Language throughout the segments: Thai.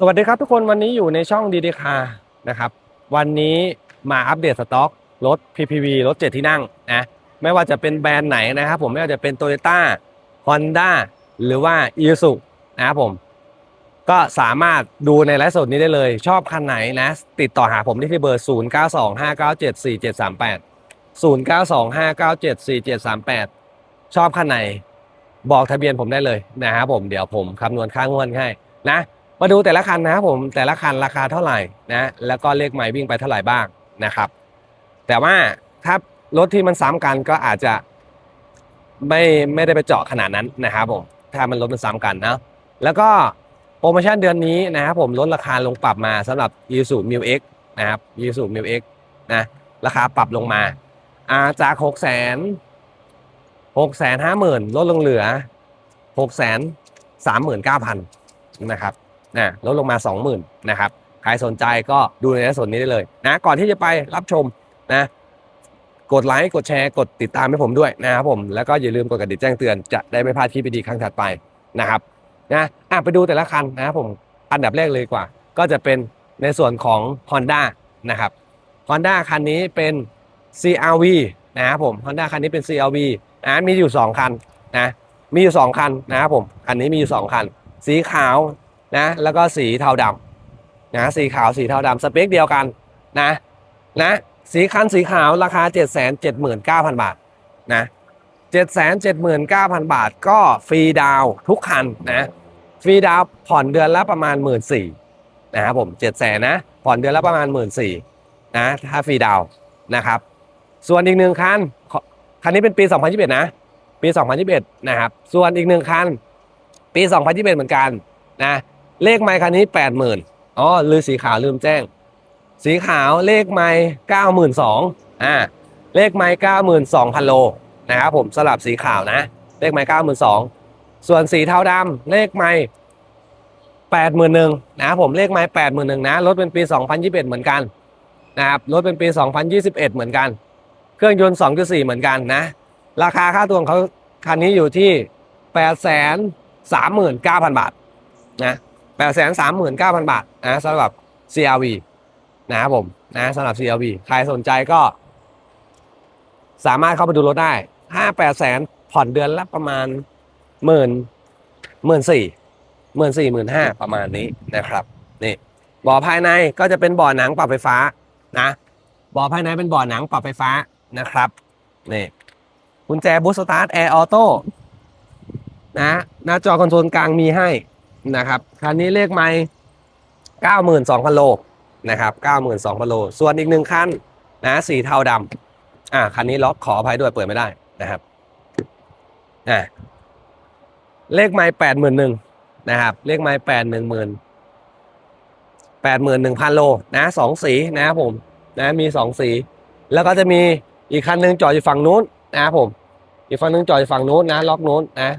สวัสดีครับทุกคนวันนี้อยู่ในช่องดีดีคานะครับ วันนี้มาอัปเดตสต็อกรถ PPV รถ 7 ที่นั่งนะไม่ว่าจะเป็นแบรนด์ไหนนะครับผมไม่ว่าจะเป็น Toyota Honda หรือว่า i s u นะครับผม ก็สามารถดูในไลฟ์สดนี้ได้เลย ชอบคันไหนนะ ติดต่อหาผมได้ที่เบอร์ 0925974738 0925974738 ชอบคันไหน บอกทะเบียนผมได้เลยนะครับผมเดี๋ยวผมคำนวณค่างวดให้นะ มาดูแต่ละคันนะครับผมแต่ละคันราคาเท่าไหร่นะแล้วก็เลขไมล์วิ่งไปเท่าไหร่บ้างนะครับ แต่ว่าถ้ารถที่มันซ้ำกันก็อาจจะไม่ไม่ได้ไปเจาะขนาดนั้นนะครับผมถ้ามันรถมันซ้ำกันนะแล้วก็โปรโมชั่นเดือนนี้นะครับผมลดราคาลงปรับมาสำหรับ i s u m i l X นะครับ i s u m i l X นะราคาปรับลงมาอาจาก6 0 0 0 0 6 5 0 0 0 0ลดลงเหลือ 6 3 9 0 0 0นะครับ นะลดลงมา 20,000นะครับใครสนใจก็ดูในส่วนนี้ได้เลยนะก่อนที่จะไปรับชมนะกดไลค์กดแชร์กดติดตามให้ผมด้วยนะครับผมแล้วก็อย่าลืมกดกระดิ่งแจ้งเตือนจะได้ไม่พลาดคลิปดีๆครั้งถัดไปนะครับนะอะไปดูแต่ละคันนะครับผมอันดับแรกเลยกว่า ก็จะเป็นในส่วนของ Honda นะครับ Honda คันนี้เป็น CRV นะครับผม Honda คันนี้เป็น CRV นะมีอยู่ 2 คันนะมีอยู่ 2 คันนะครับผม คันนี้มีอยู่ 2 คัน สีขาว นะแล้วก็สีเทาดำนะสีขาวสีเทาดำสเปคเดียวกันนะนะสีคันสีขาวราคา 7 7 9 0 0 0 บาทนะ7 7 9 0 0 0 บาทก็ฟรีดาวทุกคันนะฟรีดาวผ่อนเดือนละประมาณ 1 4ื่นนะครับผม7 0 0 0 0นะผ่อนเดือนละประมาณ 1 4ื่นนะถ้าฟรีดาวน์นะครับ ส่วนอีกหนึ่งคันคันนี้เป็นปี 2021 นะ ปี 2021 นะครับ ส่วนอีกหนึ่งคัน ปี 2021 เหมือนกันนะ เลขไมค์คันนี้แปดหมื่นอ๋อลือสีขาวลืมแจ้ง สีขาวเลขไมค์เก้าหมื่นสองอ่าเลขไมค์เก้าหมื่นสองพันโลนะครับผมสลับสีขาวนะ เลขไมค์เก้าหมื่นสองส่วนสีเทาดำเลขไมค์แปดหมื่นหนึ่งนะครับผมเลขไมค์แปดหมื่นหนึ่งนะรถเป็นปีสองพันยี่สิบเอ็ดเหมือนกันนะครับรถเป็นปีสองพันยี่สิบเอ็ดเหมือนกัน เครื่องยนต์สองจุดสี่เหมือนกันนะ ราคาค่าตัวของเขาคันนี้อยู่ที่แปดแสนสามหมื่นเก้าพันบาทนะ 839,000บาทนะสำหรับ CRV นะครับผมนะสำหรับ CRV ใครสนใจก็ สามารถเข้าไปดูรถได้ถ้า8แสนผ่อนเดือนละประมาณหมื่นหมื่นสี่หมื่นสี่หมื่นห้าประมาณนี้นะครับนี่บ่อภายในก็จะเป็นบ่อหนังปรับไฟฟ้านะบ่อภายในเป็นบ่อหนังปรับไฟฟ้านะครับนี่กุญแจบูสตาร์ทแอร์ออโต้นะหน้าจอคอนโซลกลางมีให้ นะครับคันนี้เลขไม่เก้าหมื่นสองพันโลนะครับเก้าหมื่นสองพันโล ส่วนอีกหนึ่งคันนะสีเทาดำอ่าคันนี้ล็อกขออภัยด้วยเปิดไม่ได้นะครับอ่าเลขไม่แปดหมื่นหนึ่งนะครับ เลขไม่แปดหนึ่งหมื่นแปดหมื่นหนึ่งพันโลนะสองสีนะครับผมนะมีสองสี แล้วก็จะมีอีกคันหนึ่งจอดอยู่ฝั่งนู้นนะครับผมอีกฝั่งหนึงจอดอยู่ฝั่งนู้นนะล็อกนู้นนะ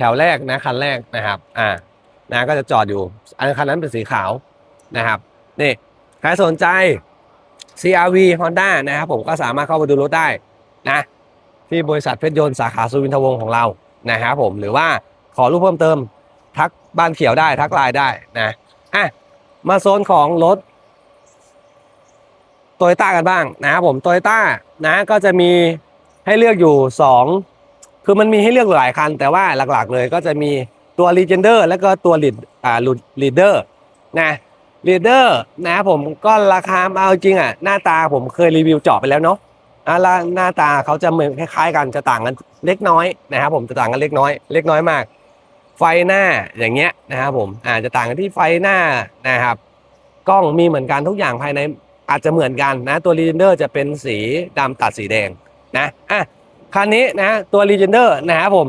แถวแรกนะคันแรกนะครับ อ่านะก็จะจอดอยู่ อันคันนั้นเป็นสีขาวนะครับ นี่ใครสนใจ CRV Honda นะครับ ผมก็สามารถเข้าไปดูรถได้นะ ที่บริษัทเพชรยนต์สาขาสุวินทวงศ์ของเรานะครับผมหรือว่าขอรูปเพิ่มเติม ทักบ้านเขียวได้ทักไลน์ได้นะอะมาโซนของรถโตโยต้ากันบ้างนะครับผมโตโยต้านะก็จะมีให้เลือกอยู่ 2 คือมันมีให้เลือกหลายคัน แต่ว่าหลักๆเลยก็จะมีตัว Legender แล้วก็ตัว Lead อ่า Leader นะ Leader นะครับผมก็ราคาเอาจริงอะหน้าตาผมเคยรีวิวเจาะไปแล้วเนาะอ่าหน้าตาเขาจะเหมือนคล้ายๆกันจะต่างกันเล็กน้อยนะครับผมจะต่างกันเล็กน้อย เล็กน้อยมาก ไฟหน้าอย่างเงี้ยนะครับผมอาจจะต่างกันที่ไฟหน้านะครับ กล้องมีเหมือนกันทุกอย่างภายในอาจจะเหมือนกันนะตัว Legender จะเป็นสีดำตัดสีแดงนะอะ คันนี้นะตัว Legender นะครับผม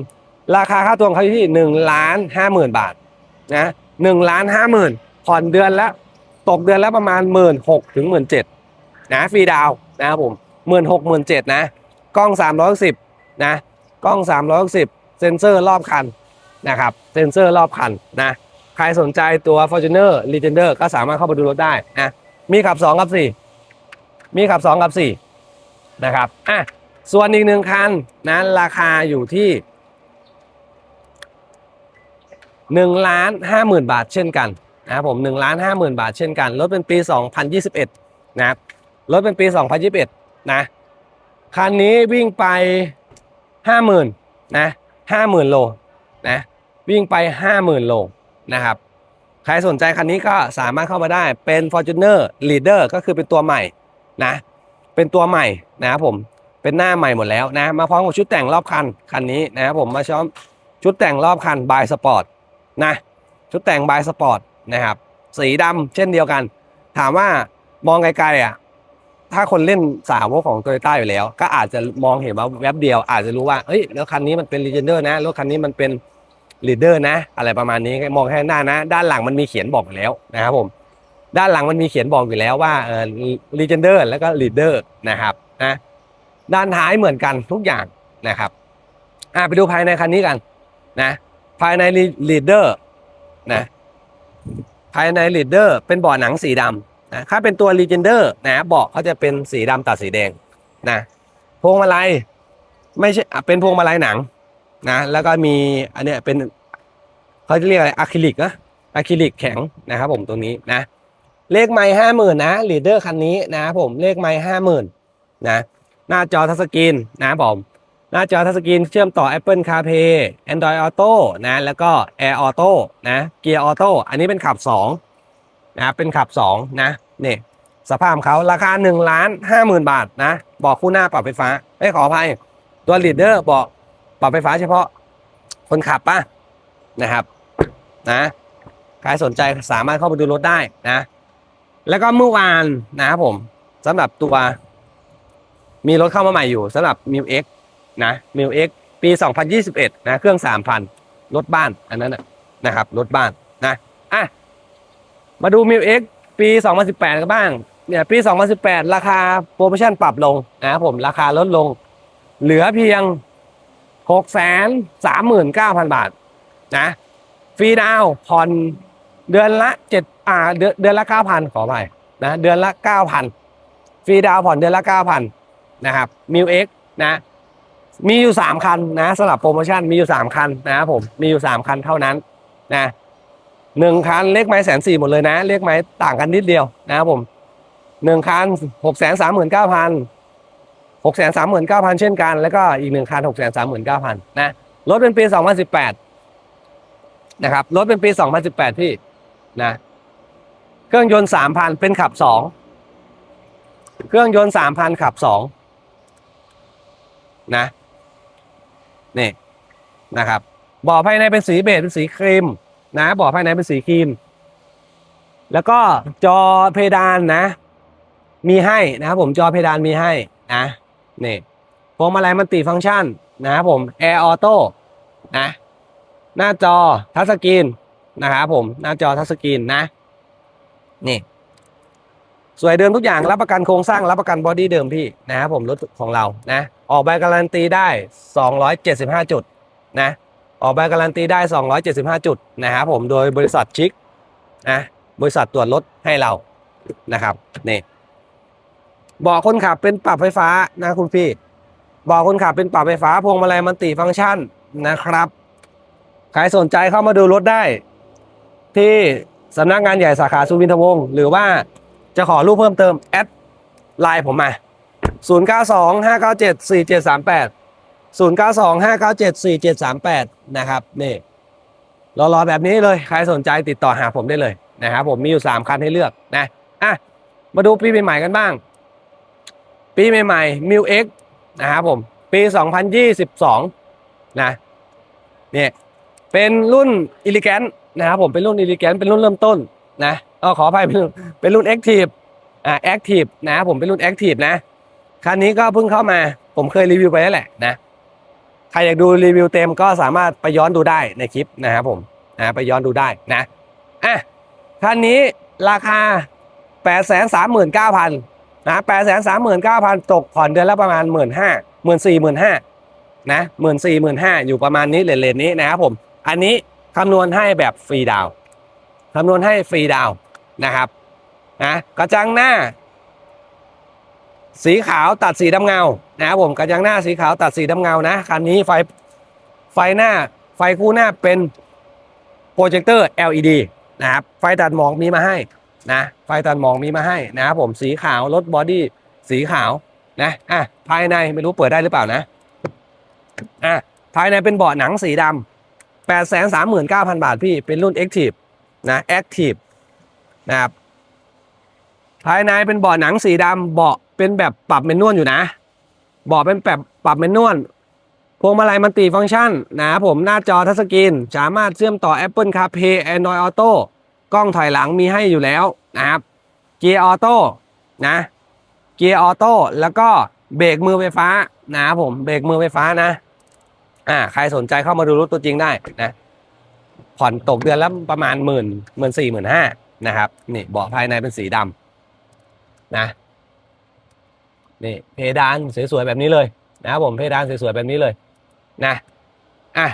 ราคาค่าตัวของเขาอยู่ที่1นึ่งล้านห้าหมื่นบาทนะหนึ่งล้านห้าหมื่นผ่อนเดือนละตกเดือนละประมาณหมื่นหกถึงหมื่นเจ็ดนะฟรีดาวน์นะครับผมหมื่นหกหมื่นเจ็ดนะกล้องสามร้อยสิบนะกล้องสามร้อยสิบเซ็นเซอร์รอบคันนะครับเซ็นเซอร์รอบคันนะใครสนใจตัว Fortuner Legender ก็สามารถเข้าไปดูรถได้นะมีขับ2กับ4มีขับ2กับ4นะครับอะ ส่วนอีกหนึ่งคันนะราคาอยู่ที่1ล้าน5หมื่นบาทเช่นกันนะครับผม1ล้าน5 0,000บาทเช่นกันรถเป็นปี2021นะครับรถเป็นปี2021นะคันนี้วิ่งไป50,000นะ50,000โลนะวิ่งไป50,000โลนะครับใครสนใจคันนี้ก็สามารถเข้ามาได้เป็น Fortuner Leader ก็คือเป็นตัวใหม่นะเป็นตัวใหม่นะครับผม เป็นหน้าใหม่หมดแล้วนะ มาพร้อมกับชุดแต่งรอบคันคันนี้นะครับผมมาช้อมชุดแต่งรอบคันบายสปอร์ตนะชุดแต่งบายสปอร์ตนะครับสีดำเช่นเดียวกัน ถามว่ามองไกลๆอะถ้าคนเล่นสาวกของโตโยต้าอยู่แล้ว ก็อาจจะมองเห็นว่าแวบเดียว อาจจะรู้ว่าเอ้ยแล้วคันนี้มันเป็น Legender นะรถคันนี้มันเป็น Leader นะ อะไรประมาณนี้มองแค่หน้านะ ด้านหลังมันมีเขียนบอกอยู่แล้วนะครับผมด้านหลังมันมีเขียนบอกอยู่แล้วว่าเออ Legender แล้วก็ Leader นะครับนะ ด้านท้ายเหมือนกันทุกอย่างนะครับอะไปดูภายในคันนี้กันนะภายใน Leader นะภายใน Leader เป็นเบาะหนังสีดำนะถ้าเป็นตัว Legender นะเบาะเขาจะเป็นสีดำตัดสีแดงนะพวงมาลัยไม่ใช่เป็นพวงมาลัยหนังนะแล้วก็มีอันเนี้ยเป็นเขาจะเรียกอะไรอะคริลิกนะอะคริลิกแข็งนะครับผมตรงนี้นะเลขไม้ห้าหมื่นนะ Leader คันนี้นะครับผมเลขไม้ห้าหมื่นนะ หน้าจอทัชสกรีนนะครับผม หน้าจอทัชสกรีนเชื่อมต่อ Apple CarPlay Android Auto นะแล้วก็ Air Auto นะเกียร์ออโต้อันนี้เป็นขับ2นะเป็นขับ2นะนี่สภาพเขาราคา1ล้าน5 0,000 บาทนะบอกคู่หน้าปรับไฟฟ้าไม่ขออภัยตัว Leader บอกปรับไฟฟ้าเฉพาะคนขับป่ะนะครับนะใครสนใจสามารถเข้าไปดูรถได้นะ แล้วก็เมื่อวานนะครับผมสำหรับตัว มีรถเข้ามาใหม่อยู่สำหรับ m ิว X นะมิวเอ็กปี 2021 นะเครื่อง 3,000 รถบ้านอันนั้นนะครับรถบ้านนะอะมาดูมิวเอ็กปี 2018 กันบ้างเนี่ยปี 2018 ราคาโปรโมชั่นปรับลงนะครับผมราคาลดลง เหลือเพียง 639,000 บาทนะฟรีดาวผ่อนเดือนละ7อ่าเดือนเดือนละ 9,000 ขอไปนะเดือนละ 9,000ฟรีดาวผ่อนเดือนละ 9,000 นะครับมิวเอ็กนะมีอยู่ 3 คันนะสำหรับโปรโมชั่นมีอยู่ 3 คันนะครับผมมีอยู่ 3 คันเท่านั้นนะหนึ่งคันเลขไม้แสนสี่หมดเลยนะ เลขไม้ต่างกันนิดเดียวนะครับผมหนึ่งคันหกแสนสามหมื่นเก้าพันหกแสนสามหมื่นเก้าพันเช่นกัน แล้วก็อีกหนึ่งคันหกแสนสามหมื่นเก้าพันนะรถเป็นปีสองพันสิบแปดนะครับรถเป็นปีสองพันสิบแปดพี่นะเครื่องยนต์สามพันเป็นขับสองเครื่องยนต์สามพันขับสอง นะนี่นะครับบ่อภายในเป็นสีเบจเป็นสีครีมนะบ่อภายในเป็นสีครีม แล้วก็จอเพดานนะ มีให้นะครับผมจอเพดานมีให้นะนี่พวงมาลัยมันติฟังก์ชันนะครับผมแอร์ออโต้นะหน้าจอทัชสกรีนนะครับผมหน้าจอทัชสกรีนนะนี่ สวยเดิมทุกอย่างรับประกันโครงสร้างรับประกันบอดี้เดิมพี่นะครับผมรถของเรานะออกใบการันตีได้ 275 จุดนะออกใบการันตีได้ 275 จุดนะครับผมโดยบริษัทชิคนะบริษัทตรวจรถให้เรานะครับนี่บอกคนขับเป็นปรับไฟฟ้านะคุณพี่บอกคนขับเป็นปรับไฟฟ้าพวงมาลัยมันติฟังก์ชันนะครับใครสนใจเข้ามาดูรถได้ ที่สำนักงานใหญ่สาขาสุวินทวงศ์หรือว่า จะขอรูปเพิ่มเติมแอดไลน์ผมมา 0 9 2 5 9 7 4 7 3 8 0 9 2 5 9 7 4 7 3 8 นะครับนี่รอๆแบบนี้เลย ใครสนใจติดต่อหาผมได้เลยนะครับผมมีอยู่ 3 คันให้เลือกนะอะมาดูปีใหม่ๆกันบ้าง ปีใหม่ๆ m ิว X นะครับผม ปี 2022 นะเนี่ยเป็นรุ่น e l e g a n t นะครับผมเป็นรุ่น e l e g a n t เป็นรุ่นเริ่มต้นนะ เออขออภัยเป็นรุ่นเป็นรุ่น Active อ่า Active นะผมเป็นรุ่น Active นะคันนี้ก็เพิ่งเข้ามา ผมเคยรีวิวไปแล้วแหละนะใครอยากดูรีวิวเต็มก็สามารถไปย้อนดูได้ในคลิปนะครับผมนะไปย้อนดูได้นะอะคันนี้ราคา 8 3 9 0 0 0นะ8 3 9 0 0 0 ตกผ่อนเดือนละประมาณ 1 5 0 0 0 1 4 0 0 0 0นะ1 4 0 0 0 0 อยู่ประมาณนี้เลนๆนี้นะครับผม อันนี้คำนวณให้แบบฟรีดาวคำนวณให้ฟรีดาว นะครับนะกระจังหน้า สีขาวตัดสีดำเงานะครับผมกระจังหน้าสีขาวตัดสีดำเงานะคันนี้ไฟไฟหน้าไฟคู่หน้าเป็นโปรเจคเตอร์ LED นะครับไฟตัดหมอกมีมาให้นะไฟตัดหมอกมีมาให้นะครับผมสีขาวรถบอดี้สีขาวนะอะภายในไม่รู้เปิดได้หรือเปล่านะอะภายในเป็นเบาะหนังสีดำแปดแสนสามหมื่นเก้าพันบาทพี่เป็นรุ่น Active นะ Active นะครับภายในเป็นเบาะหนังสีดำเบาะเป็นแบบปรับเมนนวลอยู่นะเบาะเป็นแบบปรับเมนนวลพวงมาลัยมันติฟังก์ชันนะครับผมหน้าจอทัชสกรีนสามารถเชื่อมต่อ Apple CarPlay Android Auto กล้องถอยหลังมีให้อยู่แล้วนะครับเกียร์ออโต้นะเกียร์ออโต้แล้วก็เบรกมือไฟฟ้านะครับผมเบรกมือไฟฟ้านะอ่าใครสนใจเข้ามาดูรถตัวจริงได้นะผ่อนตกเดือนละประมาณหมื่นหมื่นสี่หมื่นห้า นะครับ นี่เบาะภายในเป็นสีดำนะนี่เพดานสวยๆแบบนี้เลยนะครับผมเพดานสวยๆแบบนี้เลยนะอะ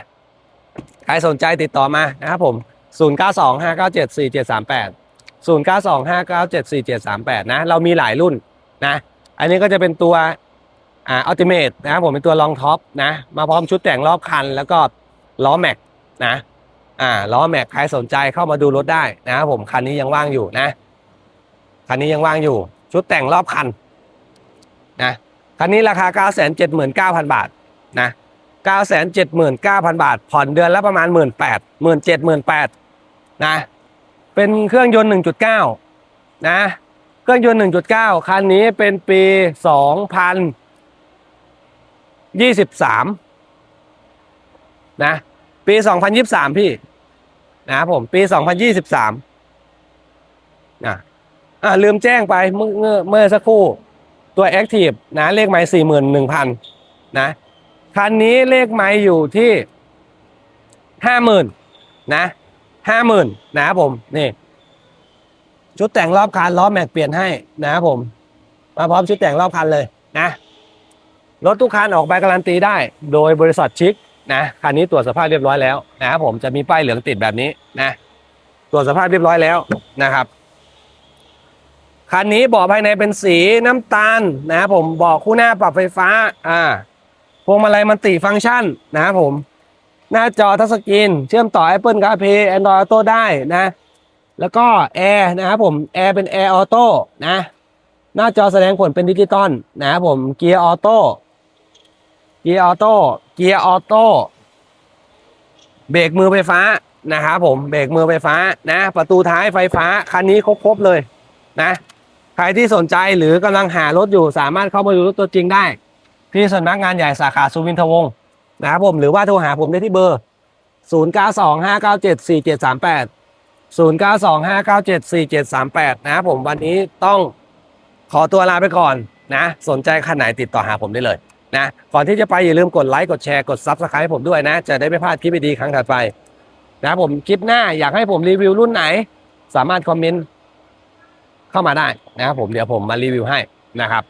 ใครสนใจติดต่อมานะครับผม 0 9 2 5 9 7 4 7 3 8 0 9 2 5 9 7 4 7 3 8 นะ เรามีหลายรุ่นนะ อันนี้ก็จะเป็นตัวอ่าอัลติเมทนะครับผมเป็นตัวรองท็อปนะ มาพร้อมชุดแต่งรอบคัน แล้วก็ล้อแม็กนะ อ่าล้อแม็กใครสนใจเข้ามาดูรถได้นะครับผมคันนี้ยังว่างอยู่นะ คันนี้ยังว่างอยู่ ชุดแต่งรอบคันนะคันนี้ราคา 9 7 9 0 0 0 บาทนะ9 7 9 0 0 0 บาท ผ่อนเดือนละประมาณ 1 8 0 0 0 1 7 0 0 0นะเป็นเครื่องยนต์ 1.9 นะ เครื่องยนต์ 1.9 คันนี้เป็นปี 2023 นะ ปี 2023 พี่ นะครับผม ปี 2023นะอ่าลืมแจ้งไปเมื่อเมื่อสักครู่ ตัว Active นะ เลขไม้สี่หมื่นหนึ่งพันนะ คันนี้เลขไม้อยู่ที่ห้าหมื่นนะห้าหมื่นนะครับผม นี่ชุดแต่งรอบคันล้อแม็กเปลี่ยนให้นะครับผม มาพร้อมชุดแต่งรอบคันเลยนะรถทุกคันออกใบการันตีได้ โดยบริษัทชิค นะคันนี้ตรวจสภาพเรียบร้อยแล้วนะครับผมจะมีป้ายเหลืองติดแบบนี้นะตรวจสภาพเรียบร้อยแล้วนะครับคันนี้เบาะภายในเป็นสีน้ำตาลนะครับผมเบาะคู่หน้าปรับไฟฟ้าอ่าพวงมาลัยมันติฟังก์ชันนะครับผม หน้าจอทัชสกรีนเชื่อมต่อ Apple CarPlay Android Auto ได้นะ แล้วก็แอร์นะครับผมแอร์เป็นแอร์ออโต้นะ หน้าจอแสดงผลเป็นดิจิตอลนะครับผมเกียร์ออโต้ เกียร์ออโต้เกียร์ออโต้เบรกมือไฟฟ้านะครับผมเบรกมือไฟฟ้านะ ประตูท้ายไฟฟ้าคันนี้ครบๆเลยนะใครที่สนใจหรือกำลังหารถอยู่สามารถเข้ามาดูรถตัวจริงได้ ที่สำนักงานใหญ่สาขาสุวินทวงศ์นะครับผมหรือว่าโทรหาผมได้ที่เบอร์ 0 9 2 5 9 7 4 7 3 8 0 9 2 5 9 7 4 7 3 8 นะครับผมวันนี้ต้องขอตัวลาไปก่อนนะ สนใจคันไหนติดต่อหาผมได้เลย นะก่อนที่จะไปอย่าลืมกดไลค์กดแชร์กด Subscribe ให้ผมด้วยนะ จะได้ไม่พลาดคลิปดีๆครั้งถัดไป นะผมคลิปหน้าอยากให้ผมรีวิวรุ่นไหน สามารถคอมเมนต์เข้ามาได้นะครับผมเดี๋ยวผมมารีวิวให้นะครับ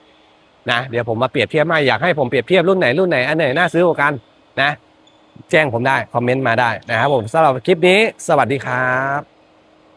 นะเดี๋ยวผมมาเปรียบเทียบให้อยากให้ผมเปรียบเทียบรุ่นไหนรุ่นไหนอันไหนน่าซื้อกว่ากันนะ แจ้งผมได้คอมเมนต์มาได้นะครับผมสำหรับคลิปนี้ สวัสดีครับ